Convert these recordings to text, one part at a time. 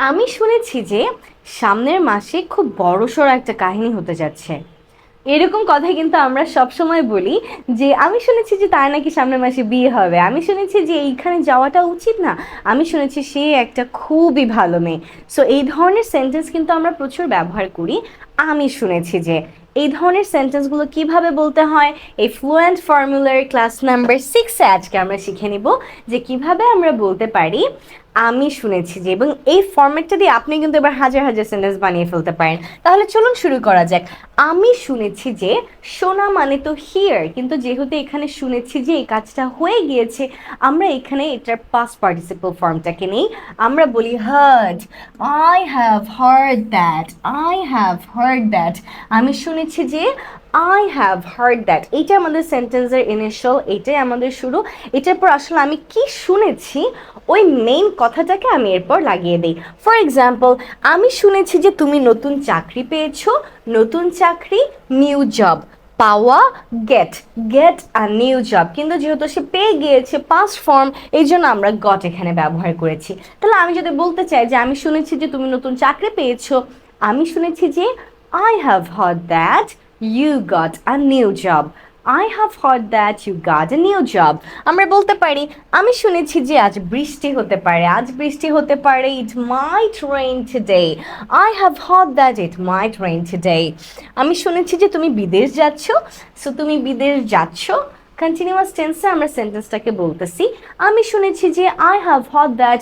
আমি শুনেছি যে সামনের মাসে খুব বড়সড় একটা কাহিনী হতে যাচ্ছে। এরকম কথা কিন্তু আমরা সব সময় বলি যে, আমি শুনেছি যে তার নাকি সামনের মাসে বিয়ে হবে। আমি শুনেছি যে এইখানে যাওয়াটা উচিত না। আমি শুনেছি সে একটা খুবই ভালো মেয়ে। সো এই ধরনের সেন্টেন্স কিন্তু আমরা প্রচুর ব্যবহার করি। আমি শুনেছি যে এই ধরনের সেন্টেন্সগুলো কীভাবে বলতে হয়? এই ফ্লুয়েন্ট ফর্মুলার ক্লাস নাম্বার সিক্সে আজকে আমরা শিখে নিব যে কীভাবে আমরা বলতে পারি, আমি শুনেছি যে এবং এই ফর্ম্যাটটা দিয়ে আপনি কিন্তু এবার হাজার হাজার সেন্টেন্স বানিয়ে ফেলতে পারেন। তাহলে চলুন শুরু করা যাক। আমি শুনেছি যে শোনা মানে তো হিয়ার কিন্তু যেহেতু এখানে শুনেছি যে এই কাজটা হয়ে গিয়েছে, আমরা এখানে এটার পাস পার্টিসিপল ফর্মটাকে নেই। আমরা বলি heard I have heard that I have heard that আমি শুনেছি যে আই হ্যাভ হার্ড দ্যাট এইটা আমাদের সেন্টেন্সের ইনিশিয়াল এটাই আমাদের শুরু। এটার পর আসলে আমি কি শুনেছি, ওই মেইন কথাটাকে আমি এরপর লাগিয়ে দিই। ফর এক্সাম্পল আমি শুনেছি যে, তুমি নতুন চাকরি পেয়েছ, নতুন চাকরি নিউ জব পাওয়া গেট গেট আর নিউ জব কিন্তু যেহেতু সে পেয়ে গিয়েছে পাস্ট ফর্ম এই জন্য আমরা গট এখানে ব্যবহার করেছি। তাহলে আমি যদি বলতে চাই যে, আমি শুনেছি যে, তুমি নতুন চাকরি পেয়েছ, আমি শুনেছি যে I have heard that you got a new job I have heard that you got a new job আমরা বলতে পারি, আমি শুনেছি যে আজ বৃষ্টি হতে পারে, আজ বৃষ্টি হতে পারে it might rain today I have heard that it might rain today আমি শুনেছি যে তুমি বিদেশ যাচ্ছ সো তুমি বিদেশ যাচ্ছ। কন্টিনিউয়াস টেন্সে আমরা সেন্টেন্সটাকে বলতেছি। আমি শুনেছি যে I have heard that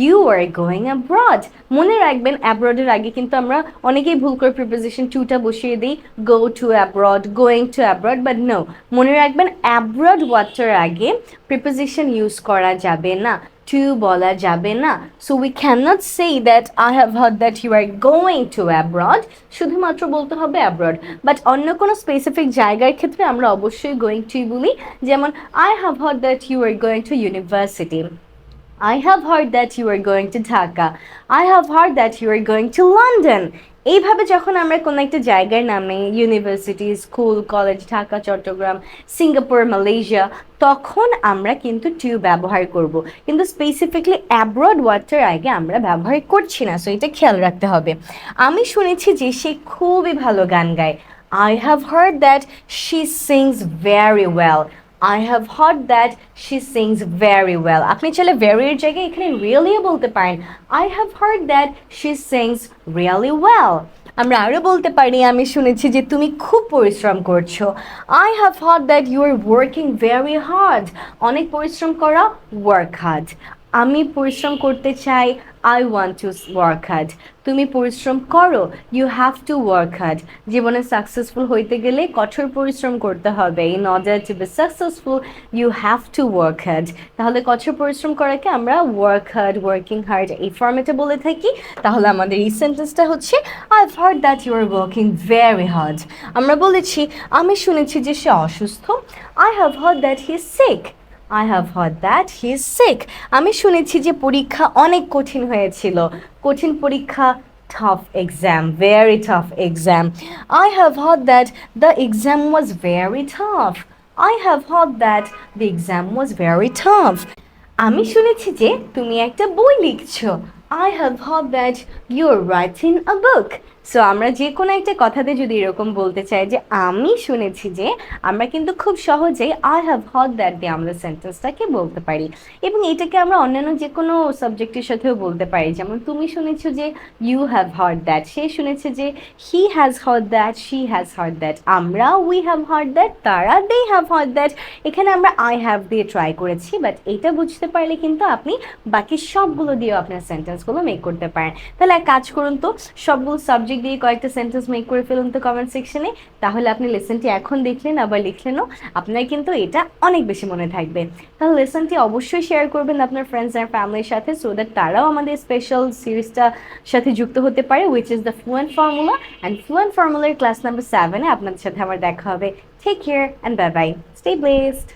you are going abroad মনে রাখবেন অ্যাব্রডের আগে কিন্তু আমরা অনেকেই ভুল করে প্রিপোজিশন টুটা বসিয়ে দিই go to abroad going to abroad but no মনে রাখবেন অ্যাব্রড ওয়াটার আগে প্রিপোজিশন ইউজ করা যাবে না টু বলা যাবে না। So we can not say that I have heard that you are going to abroad শুধুমাত্র বলতে হবে অ্যাব্রড বাট অন্য কোনো স্পেসিফিক জায়গার ক্ষেত্রে আমরা অবশ্যই গোয়িং টু বলি, যেমন I have heard that you are going to university I have heard that you are going to Dhaka. I have heard that you are going to London. এইভাবে যখন আমরা কোনো একটা জায়গার নামে university school college Dhaka Chattogram Singapore Malaysia তখন আমরা কিন্তু টু ব্যবহার করব কিন্তু স্পেসিফিকলি অ্যাব্রড ওয়াটার আগে আমরা ব্যবহার করছি না সো এটা খেয়াল রাখতে হবে আমি শুনেছি যে সে খুবই ভালো গান গায় I have heard that she sings very well I have heard that she sings very well আপনি চাইলে ভেরির জায়গায় এখানে রিয়েলিও বলতে পারেন। I have heard that she sings really well আমরা আরও বলতে পারি, আমি শুনেছি যে তুমি খুব পরিশ্রম করছ। I have heard that you are working very hard অনেক পরিশ্রম করা ওয়ার্ক হার্ড আমি পরিশ্রম করতে চাই I want to work hard তুমি পরিশ্রম করো you have to work hard জীবনে সাকসেসফুল হইতে গেলে কঠোর পরিশ্রম করতে হবে। In order to be successful you have to work hard তাহলে কঠোর পরিশ্রম করাকে আমরা ওয়ার্ক হার্ড ওয়ার্কিং হার্ড এই ফর্মেটে বলে থাকি। তাহলে আমাদের এই সেন্টেন্সটা হচ্ছে I heard that you are working very hard আমরা বলেছি, আমি শুনেছি যে সে অসুস্থ। I have heard that he sick I have heard that he is sick আমি শুনেছি যে পরীক্ষা অনেক কঠিন হয়েছিল কঠিন পরীক্ষা tough exam, very tough exam. I have heard that the exam was very tough. I have heard that the exam was very tough. আমি শুনেছি যে তুমি একটা বই লিখছো I have heard that you are writing a book so আমরা যে কোনো একটা কথাতে যদি এরকম বলতে চাই যে, আমি শুনেছি যে, আমরা কিন্তু খুব সহজেই আই হ্যাভ হট দ্যাট দিয়ে আমরা সেন্টেন্সটাকে বলতে পারি। এবং এটাকে আমরা অন্যান্য যে কোনো সাবজেক্টের সাথেও বলতে পারি। যেমন, তুমি শুনেছো যে ইউ হ্যাভ হট দ্যাট সে শুনেছে যে he has heard that she has heard that আমরা উই হ্যাভ হট দ্যাট তারা দে হ্যাভ হট দ্যাট এখানে আমরা আই হ্যাভ দিয়ে ট্রাই করেছি বাট এটা বুঝতে পারলে কিন্তু আপনি বাকি সবগুলো দিয়েও আপনার সেন্টেন্সগুলো মেক করতে পারেন। তাহলে এক কাজ করুন তো, সবগুলো সাবজেক্ট দিয়ে কয়েকটা সেন্টেন্স মেক করে ফেলুন তো কমেন্ট সেকশনে তাহলে আপনি লেসনটি এখন দেখলেন, আবার লিখলেনও। আপনার কিন্তু এটা অনেক বেশি মনে থাকবে। তাহলে লেসনটি অবশ্যই শেয়ার করবেন আপনার ফ্রেন্ডস অ্যান্ড ফ্যামিলির সাথে সো দ্যাট তারাও আমাদের স্পেশাল সিরিজটা সাথে যুক্ত হতে পারে which is the fluent formula and fluent ফর্মুলার class number সেভেনে আপনাদের সাথে আমার দেখা হবে। Take care and bye bye stay blessed